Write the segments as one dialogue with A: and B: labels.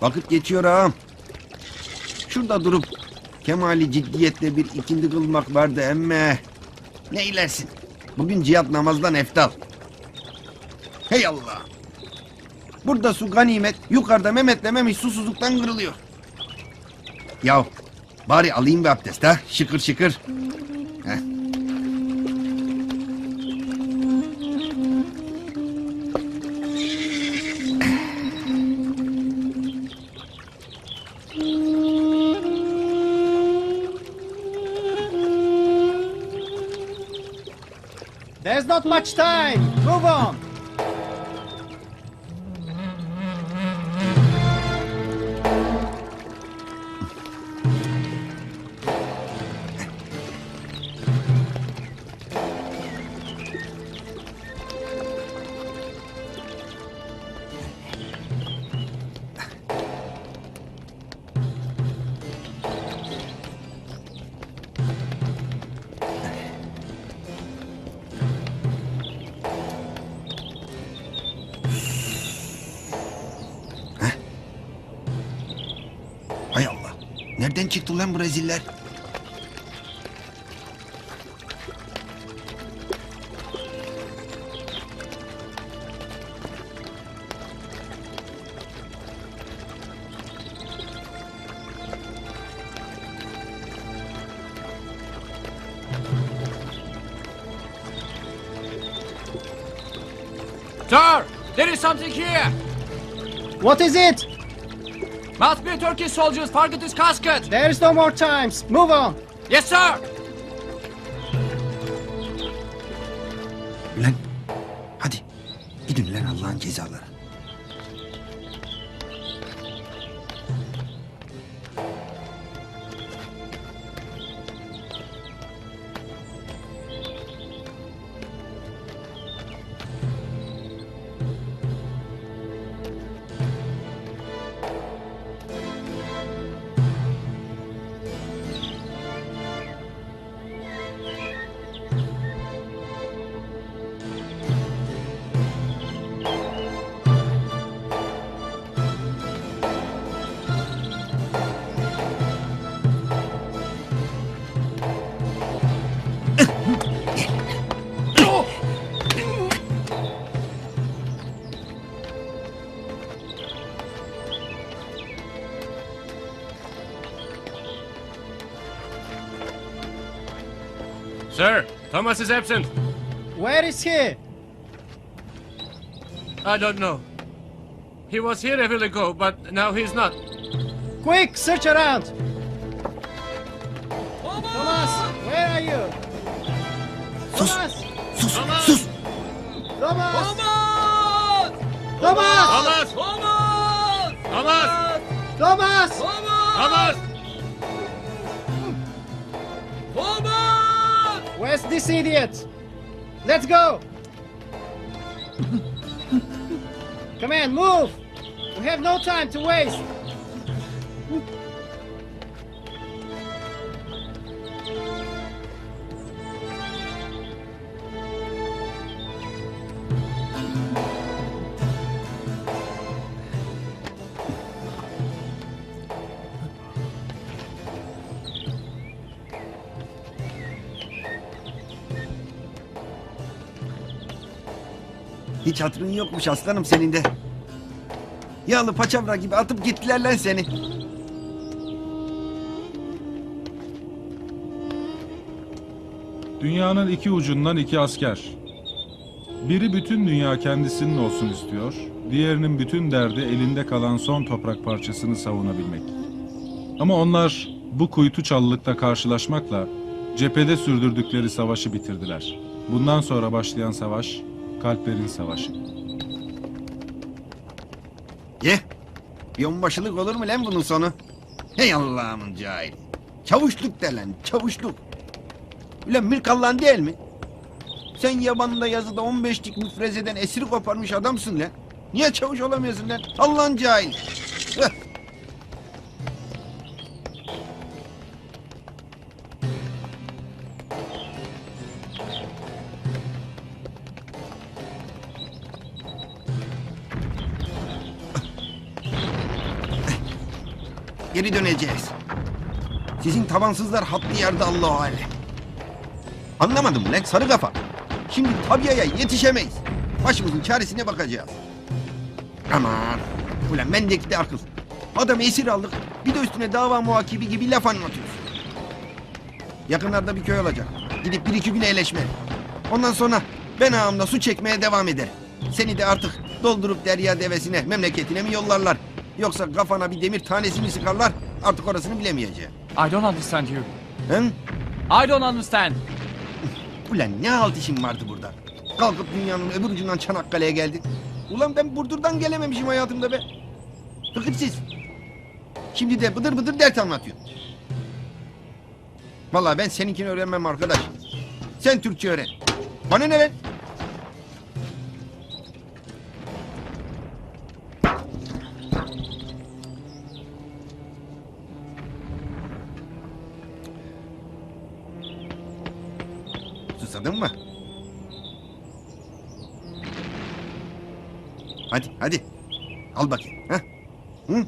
A: Vakit geçiyor ağam. Şurada durup Kemal'i ciddiyetle bir ikindi kılmak vardı emme. Ne ilersin? Bugün cihat namazdan eftal. Hey Allah! Burada su ganimet, yukarıda Mehmet'le Memiş susuzluktan kırılıyor. Yahu bari alayım bir abdest ha, şıkır şıkır.
B: Not much time. Move on.
A: Nereden çıktı lan bu reziller?
C: Sir, there is something here.
B: What is it?
C: Must be Turkish soldiers forget his casket.
B: There is no more times. Move on.
C: Yes, sir. Sir, Thomas is absent.
B: Where is he?
C: I don't know. He was here a while ago, but now he's not.
B: Quick, search around. Thomas, where are you?
A: Sus!
B: Thomas!
A: Sus!
C: Thomas!
A: Sus!
B: Thomas!
C: Thomas!
B: Thomas!
C: Thomas! Thomas!
B: Thomas!
C: Thomas! Thomas!
B: Where's this idiot? Let's go! Come on, move! We have no time to waste!
A: Hiç hatırın yokmuş aslanım senin de. Yağlı paçavra gibi atıp gittiler lan seni.
D: Dünyanın iki ucundan iki asker. Biri bütün dünya kendisinin olsun istiyor, diğerinin bütün derdi elinde kalan son toprak parçasını savunabilmek. Ama onlar bu kuytu çalılıkta karşılaşmakla cephede sürdürdükleri savaşı bitirdiler. Bundan sonra başlayan savaş, kalplerin savaşı.
A: Ye. Bir onbaşılık olur mu lan bunun sonu? Hey Allah'ımın cahil. Çavuşluk de lan çavuşluk. Ulan Mülk Allah'ın değil mi? Sen yabanında yazıda 15'lik müfrezeden esiri koparmış adamsın lan. Niye çavuş olamıyorsun lan? Allah'ın cahil. Hıh. Geri döneceğiz. Sizin tabansızlar hattı yerde Allah hale. Anlamadım lan sarı kafa. Şimdi Tabia'ya yetişemeyiz. Başımızın çaresine bakacağız. Aman. Ulan bendeki de akıl. Adam esir aldık. Bir de üstüne dava muhakibi gibi laf anlatıyoruz. Yakınlarda bir köy olacak. Gidip bir iki gün eğleşme. Ondan sonra ben ağamla su çekmeye devam ederim. Seni de artık doldurup derya devesine, memleketine mi yollarlar? Yoksa kafana bir demir tanesi mi sıkarlar? Artık orasını bilemeyeceğim.
E: I don't understand you.
A: Hı?
E: I don't understand.
A: Ulan ne halt işin vardı burada? Kalkıp dünyanın öbür ucundan Çanakkale'ye geldin. Ulan ben Burdur'dan gelememişim hayatımda be. Fıkırsız. Şimdi de bıdır bıdır dert anlatıyorsun. Vallahi ben seninkini öğrenmem arkadaş. Sen Türkçe öğren. Bana ne lan? Hadi hadi. Al bakayım. Ha? Hı?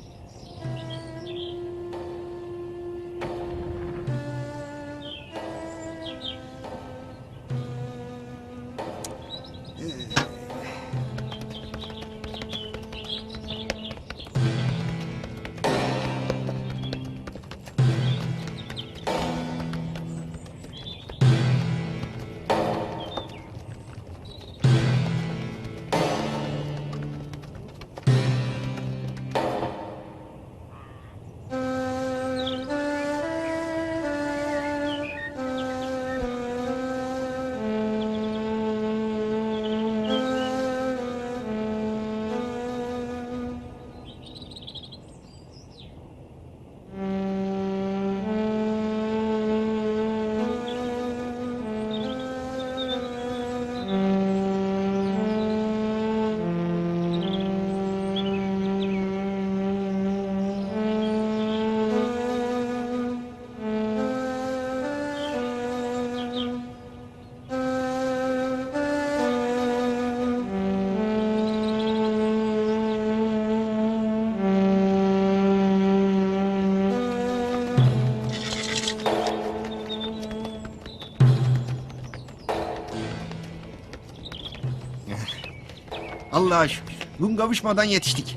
A: Allah'a şükür. Gün kavuşmadan yetiştik.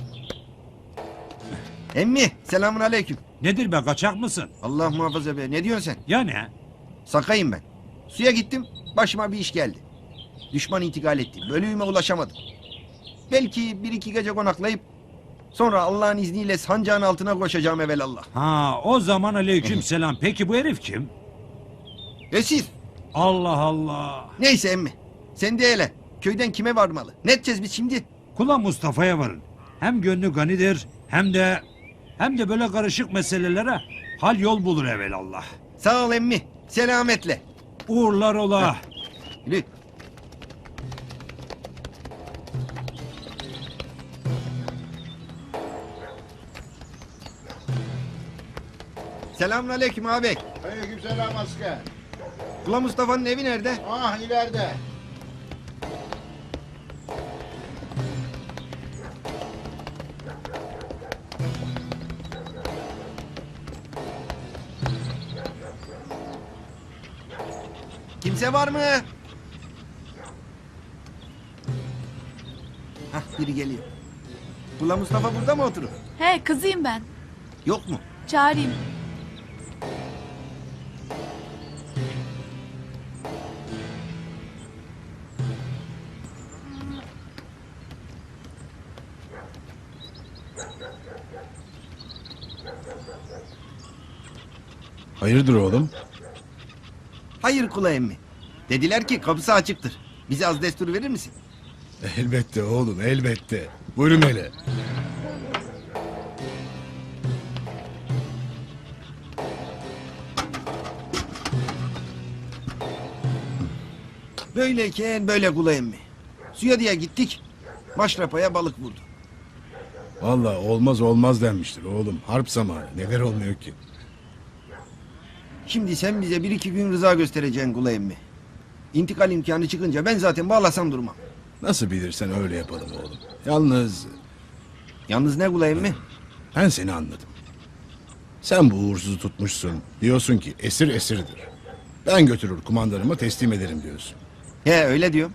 A: Emmi selamun aleyküm.
F: Nedir be kaçak mısın?
A: Allah muhafaza be. Ne diyorsun sen?
F: Ya ne?
A: Sakayım ben. Suya gittim. Başıma bir iş geldi. Düşman intikal etti. Bölüğüme ulaşamadım. Belki bir iki gece konaklayıp sonra Allah'ın izniyle sancağın altına koşacağım evelallah.
F: Ha o zaman aleyküm selam. Peki bu herif kim?
A: Ve siz?
F: Allah Allah.
A: Neyse emmi. Sen de hele. Köyden kime varmalı? Ne edeceğiz biz şimdi?
F: Kula Mustafa'ya varın. Hem gönlü ganidir hem de hem de böyle karışık meselelere hal yol bulur evelallah.
A: Sağ ol emmi. Selametle.
F: Uğurlar ola.
A: Yürü. Selamun aleyküm abi.
G: Aleykümselam asker.
A: Kula Mustafa'nın evi nerede?
G: Ah ileride.
A: Kimse var mı? Hah biri geliyor. Kula Mustafa burada mı oturur?
H: He kızıyım ben.
A: Yok mu?
H: Çağırayım.
I: Hayırdır oğlum?
A: Hayır kula emmi. Dediler ki kapısı açıktır. Bize az destur verir misin?
I: Elbette oğlum elbette. Buyurun hele.
A: Böyleyken böyle kula emmi. Suya diye gittik. Maşrapaya balık vurdu.
I: Vallahi olmaz olmaz denmiştir oğlum. Harp zamanı. Neler olmuyor ki?
A: Şimdi sen bize bir iki gün rıza göstereceksin kula emmi. İntikal imkanı çıkınca ben zaten bağlasam durmam.
I: Nasıl bilirsen öyle yapalım oğlum. Yalnız
A: Yalnız ne kula emmi?
I: ben seni anladım. Sen bu uğursuzu tutmuşsun. Diyorsun ki esir esirdir. Ben götürür kumandanıma teslim ederim diyorsun.
A: He öyle diyorum.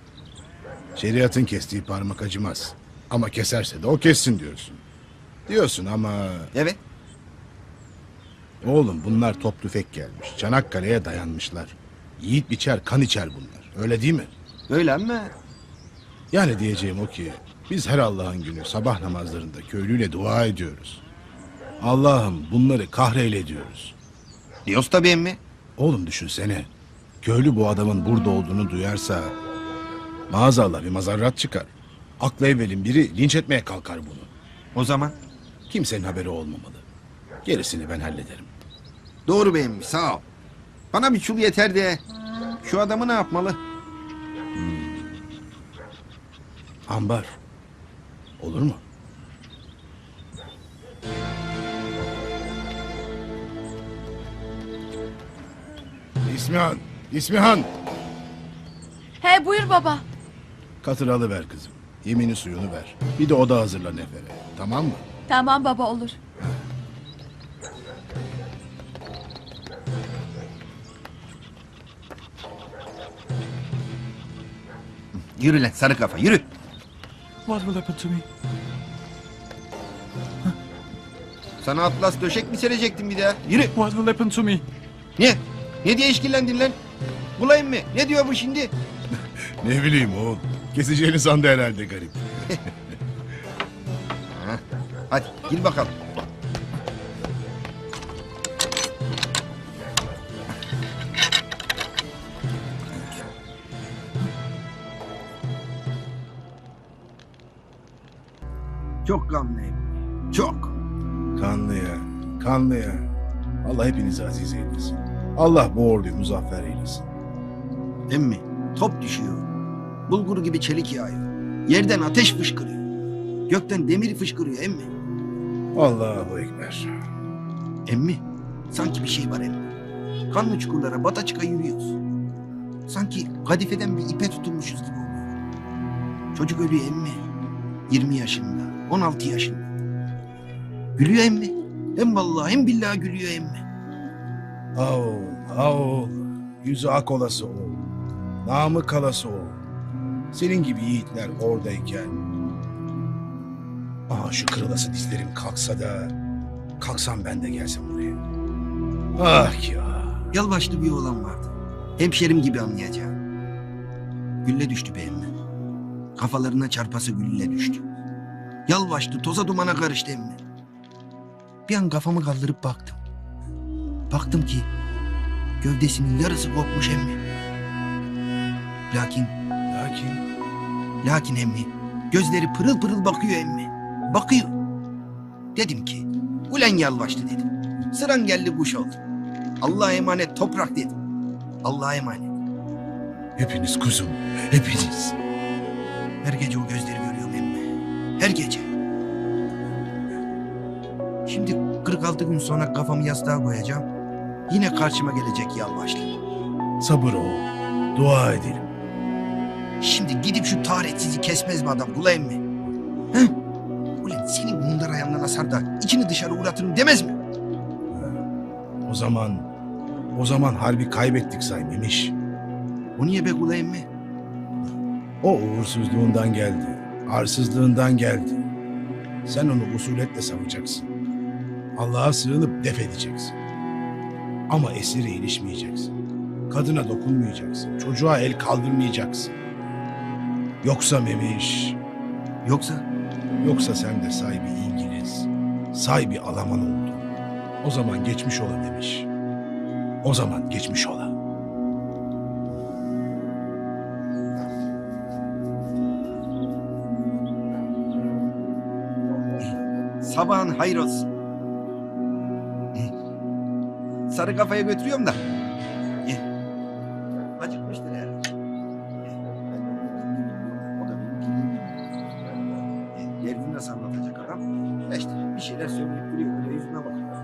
I: Şeriatın kestiği parmak acımaz. Ama keserse de o kessin diyorsun. Diyorsun ama
A: Evet.
I: oğlum bunlar top tüfek gelmiş. Çanakkale'ye dayanmışlar. Yiğit biçer kan içer bunlar. Öyle değil mi?
A: Öyle ama
I: Yani diyeceğim o ki biz her Allah'ın günü sabah namazlarında köylüyle dua ediyoruz. Allah'ım bunları kahreyle diyoruz.
A: diyoruz tabii emmi.
I: Oğlum düşünsene. Köylü bu adamın burada olduğunu duyarsa maazallah bir mazarrat çıkar. Aklı evvelin biri linç etmeye kalkar bunu.
A: O zaman
I: Kimsenin haberi olmamalı. Gerisini ben hallederim.
A: doğru be emmi sağ ol. Bana bir çul yeter de şu adamı ne yapmalı?
I: Ambar. Olur mu? İsmihan, İsmihan.
H: He buyur baba.
I: Katır alıver kızım. Yemini suyunu ver. Bir de oda hazırla Nefer'e. Tamam mı?
H: Tamam baba olur.
A: Yürü lan sarı kafa yürü.
E: What will happen to me?
A: Sana atlas döşek mi serecektim bir daha? Yürü.
E: What will happen to me?
A: Ne? Ne diye işkillendin lan? Bulayım mı? Ne diyor bu şimdi?
I: Ne bileyim oğlum. Keseceğini sandı herhalde garip.
A: Hadi gir bakalım. Çok kanlıyım. Çok.
I: Kanlıya, kanlıya. Allah hepinizi aziz eylesin. Allah bu orduyu muzaffer eylesin.
A: Emmi top düşüyor. Bulgur gibi çelik yağıyor. Yerden ateş fışkırıyor. Gökten demir fışkırıyor emmi.
I: Allahu Ekber.
A: Emmi sanki bir şey var emmi. Kanlı çukurlara bata çıka yürüyoruz. Sanki kadifeden bir ipe tutulmuşuz gibi oluyor. Çocuk ölüyor emmi. 20 yaşında, 16 yaşında. Gülüyor emmi. Hem vallahi hem billahi gülüyor emmi.
I: Ha oğul, ha oğul. Yüzü ak olası oğul. Namı kalası oğul. Senin gibi yiğitler oradayken. Aha şu kırılası dizlerim kalksa da. Kalksam ben de gelsem buraya. Ah ki ah.
A: Yalvaçlı bir oğlan vardı. Hemşerim gibi anlayacağım. Gülle düştü be emmi. Kafalarına çarpası gülle düştü. Yalvaçlı toza dumana karıştı emmi. Bir an kafamı kaldırıp baktım. Baktım ki gövdesinin yarısı kopmuş emmi. Lakin,
I: Lakin
A: lakin emmi gözleri pırıl pırıl bakıyor emmi. Bakıyor. Dedim ki ulen yalvaçlı dedim. Sıran geldi kuş oldu. Allah'a emanet toprak dedim. Allah'a emanet.
I: hepiniz kuzum, hepiniz.
A: Her gece o gözleri. Her gece. Şimdi 46 gün sonra kafamı yastığa koyacağım. Yine karşıma gelecek yalvaçlı.
I: Sabır ol, dua edelim.
A: Şimdi gidip şu taharetsizi kesmez mi adam kula emmi? Heh? Ulan senin mundar ayağından asar da içini dışarı uğratırım demez mi?
I: O zaman, o zaman harbi kaybettik saymemiş.
A: O niye be kula emmi?
I: O uğursuzluğundan geldi, arsızlığından geldi. Sen onu usuletle savacaksın. Allah'a sığınıp def edeceksin. Ama esire ilişmeyeceksin. Kadına dokunmayacaksın. Çocuğa el kaldırmayacaksın. Yoksa Memiş,
A: Yoksa
I: yoksa sen de sahibi İngiliz, sahibi Alaman oldun. O zaman geçmiş ola Memiş. O zaman geçmiş ola.
A: Sabahın hayır olsun. Sarı kafaya götürüyorum da. Acıkmıştır herhalde. O da bir Derdini nasıl anlatacak adam? İşte bir şeyler söyleyip duruyor. Böyle yüzüne bakıyor.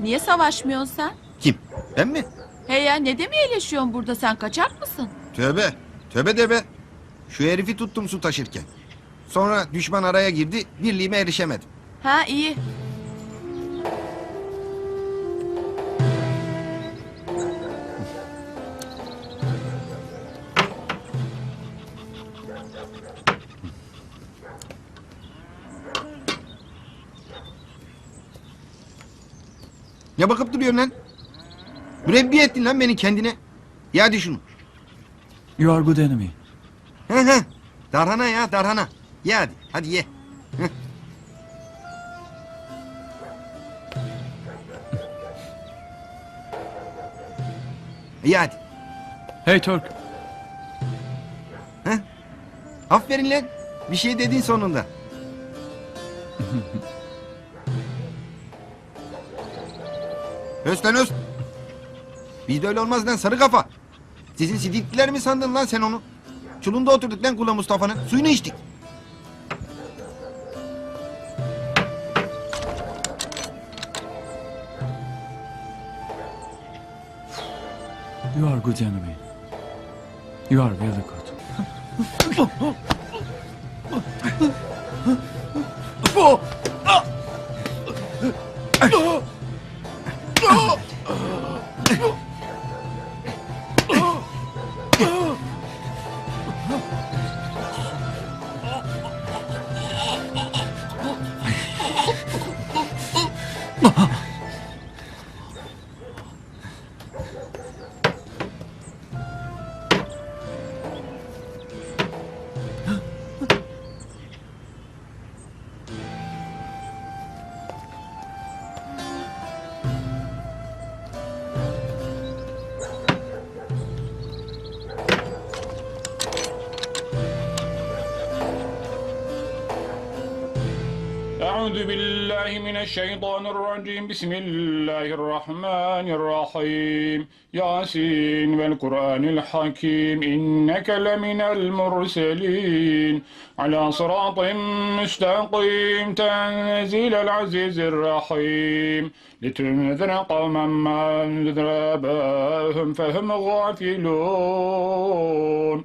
H: Niye savaşmıyorsun sen?
A: Kim? Ben mi?
H: He ya ne demeye iyileşiyorsun burada sen kaçak mısın?
A: Tövbe. Tövbe de be. Şu herifi tuttum su taşırken. Sonra düşman araya girdi, birliğime erişemedim.
H: Ha iyi.
A: Ne bakıp duruyorsun lan? Mürebbiye ettin lan beni kendine. Ya düşün.
E: You are good enemy.
A: He he. Darhana ya darhana. Ye hadi. Hadi ye. Ye hadi.
E: Hey Turk,
A: Aferin lan. Bir şey dedin sonunda. Öst lan öst. Bizde öyle olmaz lan sarı kafa. Sizin sidikliler mi sandın lan sen onu? Çulunda oturduk lan kula Mustafa'nın. Suyunu içtik.
E: You are a good enemy. You are really good.
J: Oh! من الشيطان الرجيم. بسم الله الرحمن الرحيم. ياسين والقرآن الحكيم. إنك لمن المرسلين. على صراط مستقيم. تنزيل العزيز الرحيم. لتنذر قوما ما أنذر فهم غافلون.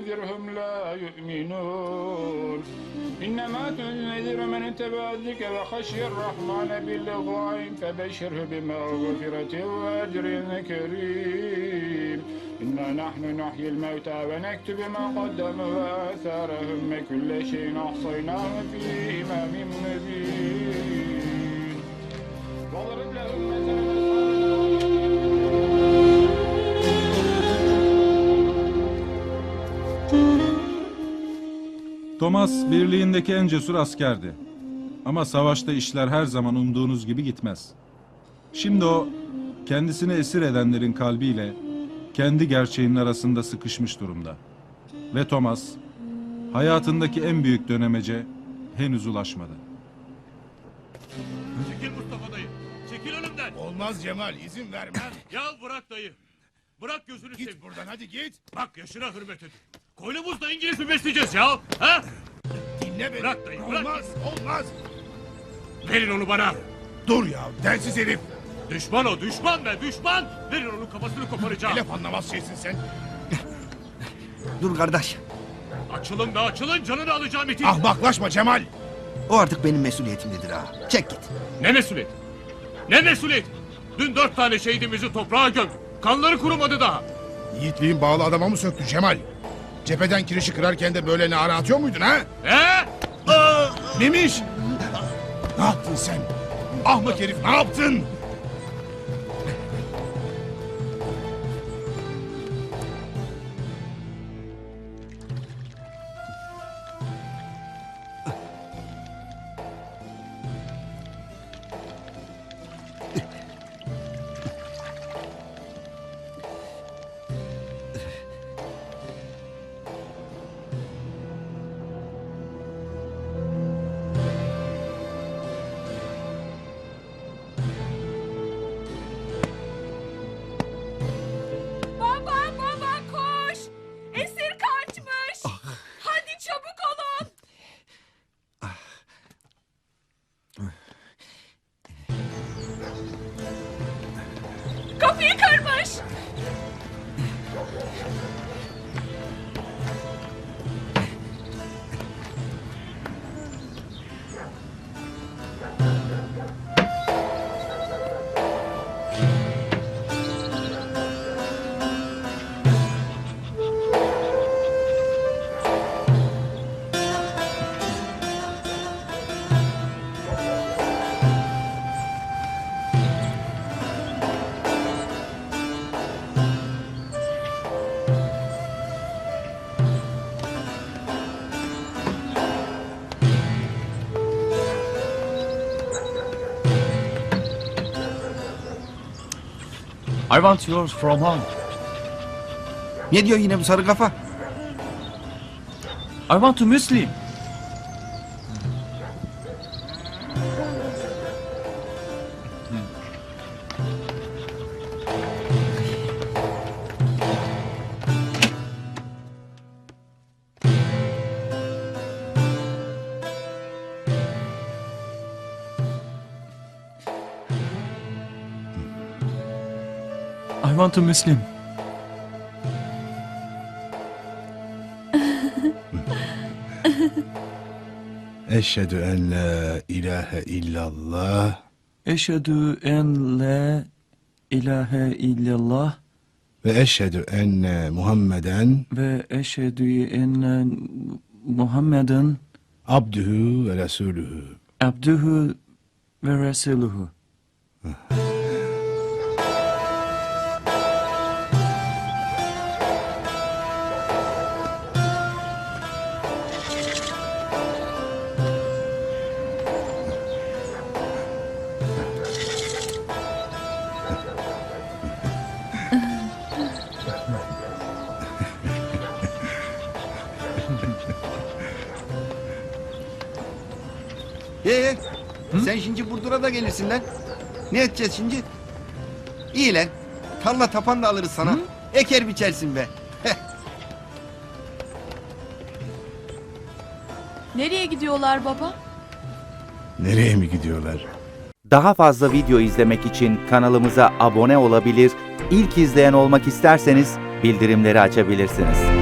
J: تنذرهم لا يؤمنون. إنما تنذر من اتبع الذكر وخشي الرحمن بالغيب فبشره بمغفرة وأجر كريم. إنا نحن نحيي الموتى ونكتب ما قدموا وآثارهم كل شيء أحصيناه في إمام مبين. واضرب لهم مثلا
D: Thomas birliğindeki en cesur askerdi. Ama savaşta işler her zaman umduğunuz gibi gitmez. Şimdi o kendisini esir edenlerin kalbiyle kendi gerçeğinin arasında sıkışmış durumda. Ve Thomas hayatındaki en büyük dönemece henüz ulaşmadı.
C: Çekil Mustafa dayı. Çekil önümden.
I: Olmaz Cemal izin vermem.
C: Ya bırak dayı. Bırak gözünü seveyim.
I: buradan hadi git.
C: Bak yaşına hürmet edin. Koynumuzda İngiliz mi besleyeceğiz ya? Ha?
I: Dinle beni.
C: Bırak dayı, bırak.
I: Olmaz olmaz.
C: Verin onu bana.
I: Dur ya densiz herif.
C: Düşman o düşman be düşman. Verin onun kafasını koparacağım.
I: Laf anlamaz şeysin sen.
A: Dur kardeş.
C: Açılın be açılın canını alacağım itin.
I: Ahmaklaşma Cemal.
A: O artık benim mesuliyetimdedir ha. Çek git.
C: Ne mesuliyet? Ne mesuliyet? Dün dört tane şehidimizi toprağa gömdük. Kanları kurumadı daha.
I: Yiğitliğin bağlı adama mı söktü Cemal? Cepheden kirişi kırarken de böyle nara atıyor muydun ha?
C: He?
I: Memiş! Ne yaptın sen? Ahmak herif ne yaptın?
E: I want yours from home.
A: Ne diyor yine bu sarı kafa?
E: I want to Muslim. I want to Muslim.
I: Eşhedü en la ilahe illallah
E: Eşhedü en la ilahe illallah
I: ve eşhedü enne Muhammeden
E: ve eşhedü enne Muhammeden
I: abdühü ve resulühü.
E: abduhu ve resuluhu.
A: Ee, sen şimdi Burdur'a da gelirsin lan. Ne edeceğiz şimdi? İyi lan. Tarla tapan da alırız sana. Eker biçersin be.
H: Nereye gidiyorlar baba?
I: Nereye mi gidiyorlar?
K: Daha fazla video izlemek için kanalımıza abone olabilir, ilk izleyen olmak isterseniz bildirimleri açabilirsiniz.